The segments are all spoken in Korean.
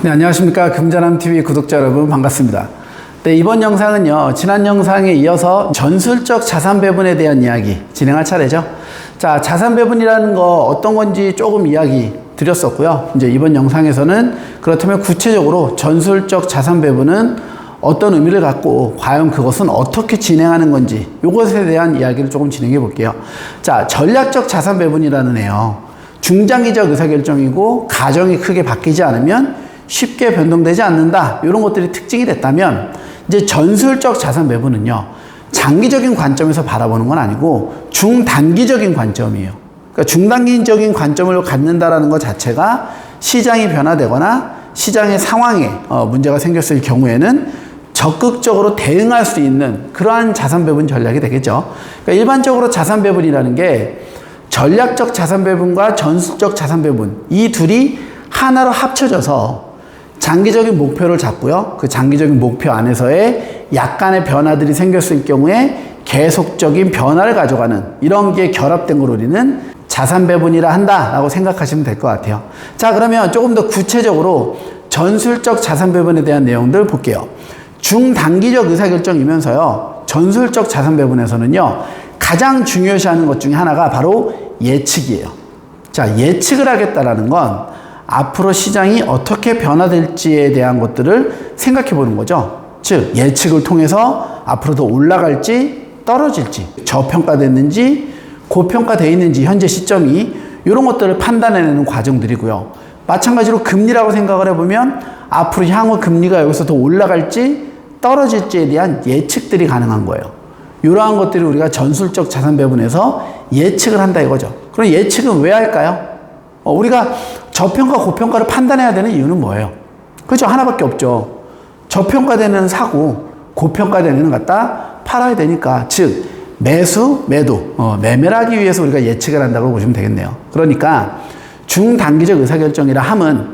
네, 안녕하십니까. 금전함TV 구독자 여러분 반갑습니다. 네, 이번 영상은요, 지난 영상에 이어서 전술적 자산 배분에 대한 이야기 진행할 차례죠. 자, 자산 배분이라는 거 어떤 건지 조금 이야기 드렸었고요. 이제 이번 영상에서는 그렇다면 구체적으로 전술적 자산 배분은 어떤 의미를 갖고 과연 그것은 어떻게 진행하는 건지 이것에 대한 이야기를 조금 진행해 볼게요. 자, 전략적 자산 배분이라는 애요. 중장기적 의사결정이고 가정이 크게 바뀌지 않으면 쉽게 변동되지 않는다. 이런 것들이 특징이 됐다면 이제 전술적 자산 배분은요. 장기적인 관점에서 바라보는 건 아니고 중단기적인 관점이에요. 그러니까 중단기적인 관점을 갖는다라는 것 자체가 시장이 변화되거나 시장의 상황에 어, 문제가 생겼을 경우에는 적극적으로 대응할 수 있는 그러한 자산 배분 전략이 되겠죠. 그러니까 일반적으로 자산 배분이라는 게 전략적 자산 배분과 전술적 자산 배분 이 둘이 하나로 합쳐져서 장기적인 목표를 잡고요. 그 장기적인 목표 안에서의 약간의 변화들이 생겼을 경우에 계속적인 변화를 가져가는 이런 게 결합된 걸 우리는 자산 배분이라 한다라고 생각하시면 될 것 같아요. 자, 그러면 조금 더 구체적으로 전술적 자산 배분에 대한 내용들 볼게요. 중단기적 의사결정이면서요. 전술적 자산 배분에서는요. 가장 중요시하는 것 중에 하나가 바로 예측이에요. 자, 예측을 하겠다라는 건 앞으로 시장이 어떻게 변화될지에 대한 것들을 생각해 보는 거죠. 즉, 예측을 통해서 앞으로도 올라갈지 떨어질지, 저평가됐는지 고평가되어 있는지 현재 시점이 이런 것들을 판단해내는 과정들이고요. 마찬가지로 금리라고 생각을 해보면 앞으로 향후 금리가 여기서 더 올라갈지 떨어질지에 대한 예측들이 가능한 거예요. 이러한 것들이 우리가 전술적 자산 배분에서 예측을 한다 이거죠. 그럼 예측은 왜 할까요? 어, 우리가 저평가, 고평가를 판단해야 되는 이유는 뭐예요? 그죠? 하나밖에 없죠. 저평가되는 사고, 고평가되는 갖다 팔아야 되니까. 즉, 매수, 매도, 어, 매매를 하기 위해서 우리가 예측을 한다고 보시면 되겠네요. 그러니까 중단기적 의사결정이라 함은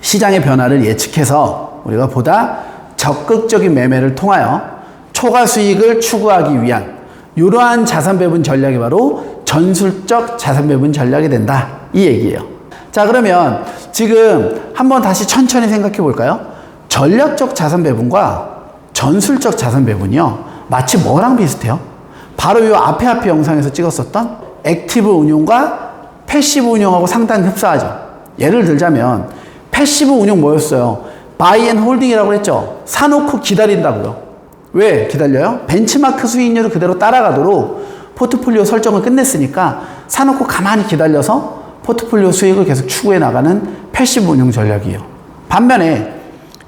시장의 변화를 예측해서 우리가 보다 적극적인 매매를 통하여 초과 수익을 추구하기 위한 이러한 자산 배분 전략이 바로 전술적 자산 배분 전략이 된다. 이 얘기예요. 자, 그러면 지금 한번 다시 천천히 생각해 볼까요? 전략적 자산 배분과 전술적 자산 배분이요. 마치 뭐랑 비슷해요? 바로 이 앞에 앞에 영상에서 찍었었던 액티브 운용과 패시브 운용하고 상당히 흡사하죠. 예를 들자면 패시브 운용 뭐였어요? 바이 앤 홀딩이라고 했죠. 사놓고 기다린다고요. 왜 기다려요? 벤치마크 수익률을 그대로 따라가도록 포트폴리오 설정을 끝냈으니까 사놓고 가만히 기다려서 포트폴리오 수익을 계속 추구해 나가는 패시브 운용 전략이에요. 반면에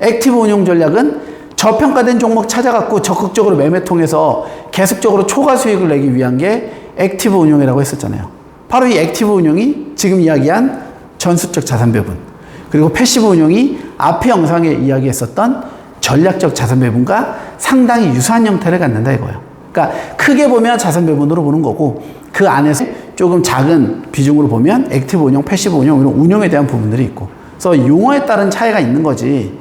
액티브 운용 전략은 저평가된 종목 찾아갖고 적극적으로 매매 통해서 계속적으로 초과 수익을 내기 위한 게 액티브 운용이라고 했었잖아요. 바로 이 액티브 운용이 지금 이야기한 전수적 자산 배분 그리고 패시브 운용이 앞의 영상에 이야기했었던 전략적 자산 배분과 상당히 유사한 형태를 갖는다 이거예요. 그러니까 크게 보면 자산 배분으로 보는 거고 그 안에서 조금 작은 비중으로 보면 액티브 운용, 패시브 운용 이런 운용에 대한 부분들이 있고 그래서 용어에 따른 차이가 있는 거지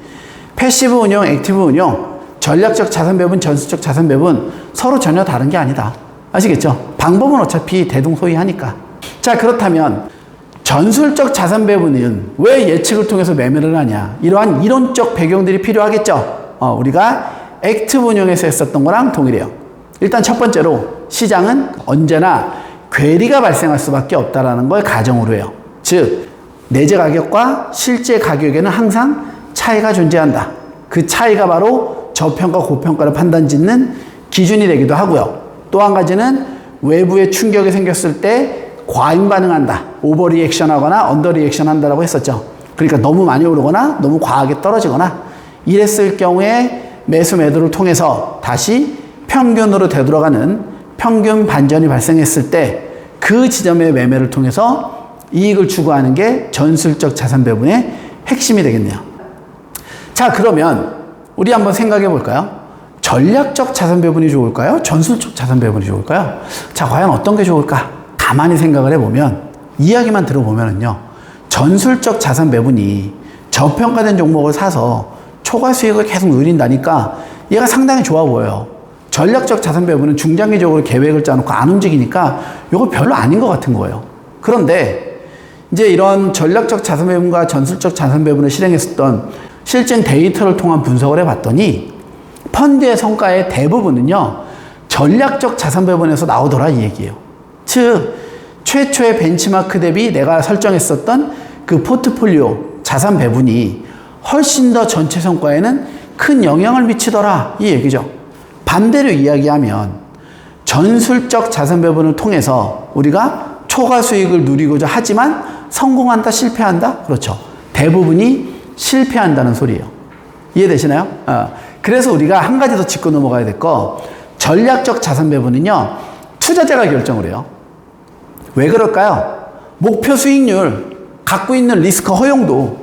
패시브 운용, 액티브 운용, 전략적 자산 배분, 전수적 자산 배분 서로 전혀 다른 게 아니다. 아시겠죠? 방법은 어차피 대동소이하니까. 자 그렇다면 전술적 자산 배분은 왜 예측을 통해서 매매를 하냐? 이러한 이론적 배경들이 필요하겠죠. 어, 우리가 액티브 운용에서 했었던 거랑 동일해요. 일단 첫 번째로 시장은 언제나 괴리가 발생할 수밖에 없다라는 걸 가정으로 해요. 즉 내재 가격과 실제 가격에는 항상 차이가 존재한다. 그 차이가 바로 저평가 고평가를 판단 짓는 기준이 되기도 하고요. 또 한 가지는 외부의 충격이 생겼을 때 과잉 반응한다. 오버 리액션 하거나 언더 리액션 한다라고 했었죠. 그러니까 너무 많이 오르거나 너무 과하게 떨어지거나 이랬을 경우에 매수 매도를 통해서 다시 평균으로 되돌아가는 평균 반전이 발생했을 때 그 지점의 매매를 통해서 이익을 추구하는 게 전술적 자산 배분의 핵심이 되겠네요. 자, 그러면 우리 한번 생각해 볼까요? 전략적 자산 배분이 좋을까요? 전술적 자산 배분이 좋을까요? 자, 과연 어떤 게 좋을까? 가만히 생각을 해보면 이야기만 들어보면은요. 전술적 자산 배분이 저평가된 종목을 사서 초과 수익을 계속 누린다니까 얘가 상당히 좋아 보여요. 전략적 자산 배분은 중장기적으로 계획을 짜놓고 안 움직이니까 이거 별로 아닌 것 같은 거예요. 그런데 이제 이런 전략적 자산 배분과 전술적 자산 배분을 실행했었던 실증 데이터를 통한 분석을 해봤더니 펀드의 성과의 대부분은요 전략적 자산 배분에서 나오더라 이 얘기예요. 즉 최초의 벤치마크 대비 내가 설정했었던 그 포트폴리오 자산 배분이 훨씬 더 전체 성과에는 큰 영향을 미치더라 이 얘기죠. 반대로 이야기하면 전술적 자산 배분을 통해서 우리가 초과 수익을 누리고자 하지만 성공한다 실패한다 그렇죠. 대부분이 실패한다는 소리예요. 이해되시나요? 어. 그래서 우리가 한 가지 더 짚고 넘어가야 될 거 전략적 자산 배분은요 투자자가 결정을 해요. 왜 그럴까요? 목표 수익률, 갖고 있는 리스크 허용도,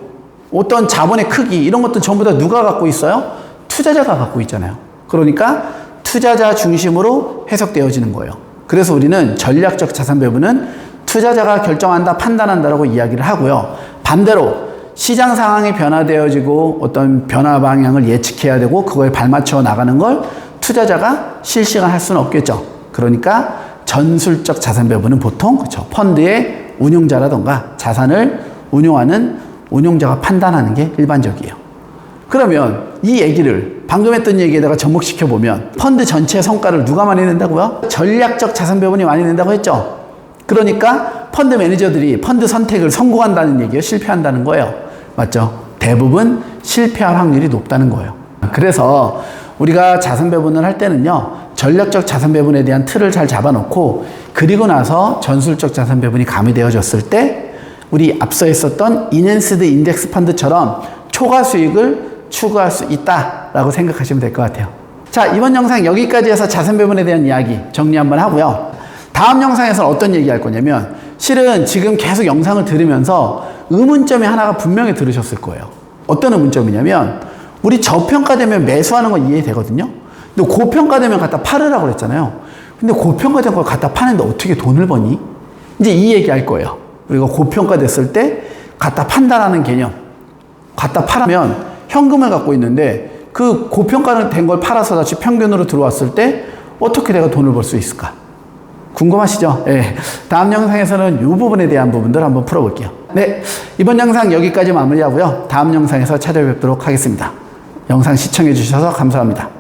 어떤 자본의 크기, 이런 것도 전부 다 누가 갖고 있어요? 투자자가 갖고 있잖아요. 그러니까 투자자 중심으로 해석되어지는 거예요. 그래서 우리는 전략적 자산 배분은 투자자가 결정한다, 판단한다라고 이야기를 하고요. 반대로 시장 상황이 변화되어지고 어떤 변화 방향을 예측해야 되고 그거에 발맞춰 나가는 걸 투자자가 실시간 할 수는 없겠죠. 그러니까 전술적 자산 배분은 보통 그렇죠. 펀드의 운용자라던가 자산을 운용하는 운용자가 판단하는 게 일반적이에요. 그러면 이 얘기를 방금 했던 얘기에다가 접목시켜 보면 펀드 전체 성과를 누가 많이 낸다고요? 전략적 자산 배분이 많이 낸다고 했죠. 그러니까 펀드 매니저들이 펀드 선택을 성공한다는 얘기예요. 실패한다는 거예요. 맞죠? 대부분 실패할 확률이 높다는 거예요. 그래서 우리가 자산 배분을 할 때는요. 전략적 자산 배분에 대한 틀을 잘 잡아놓고 그리고 나서 전술적 자산 배분이 가미되어졌을 때 우리 앞서 했었던 인핸스드 인덱스 펀드처럼 초과 수익을 추구할 수 있다라고 생각하시면 될 것 같아요. 자, 이번 영상 여기까지 해서 자산 배분에 대한 이야기 정리 한번 하고요. 다음 영상에서는 어떤 얘기 할 거냐면 실은 지금 계속 영상을 들으면서 의문점이 하나가 분명히 들으셨을 거예요. 어떤 의문점이냐면 우리 저평가되면 매수하는 건 이해되거든요. 근데 고평가되면 갖다 팔으라고 그랬잖아요. 근데 고평가된 걸 갖다 파는데 어떻게 돈을 버니? 이제 이 얘기 할 거예요. 우리가 고평가됐을 때 갖다 판다라는 개념. 갖다 팔면 현금을 갖고 있는데 그 고평가된 걸 팔아서 다시 평균으로 들어왔을 때 어떻게 내가 돈을 벌 수 있을까? 궁금하시죠? 예. 다음 영상에서는 이 부분에 대한 부분들 한번 풀어볼게요. 네. 이번 영상 여기까지 마무리하고요. 다음 영상에서 찾아뵙도록 하겠습니다. 영상 시청해 주셔서 감사합니다.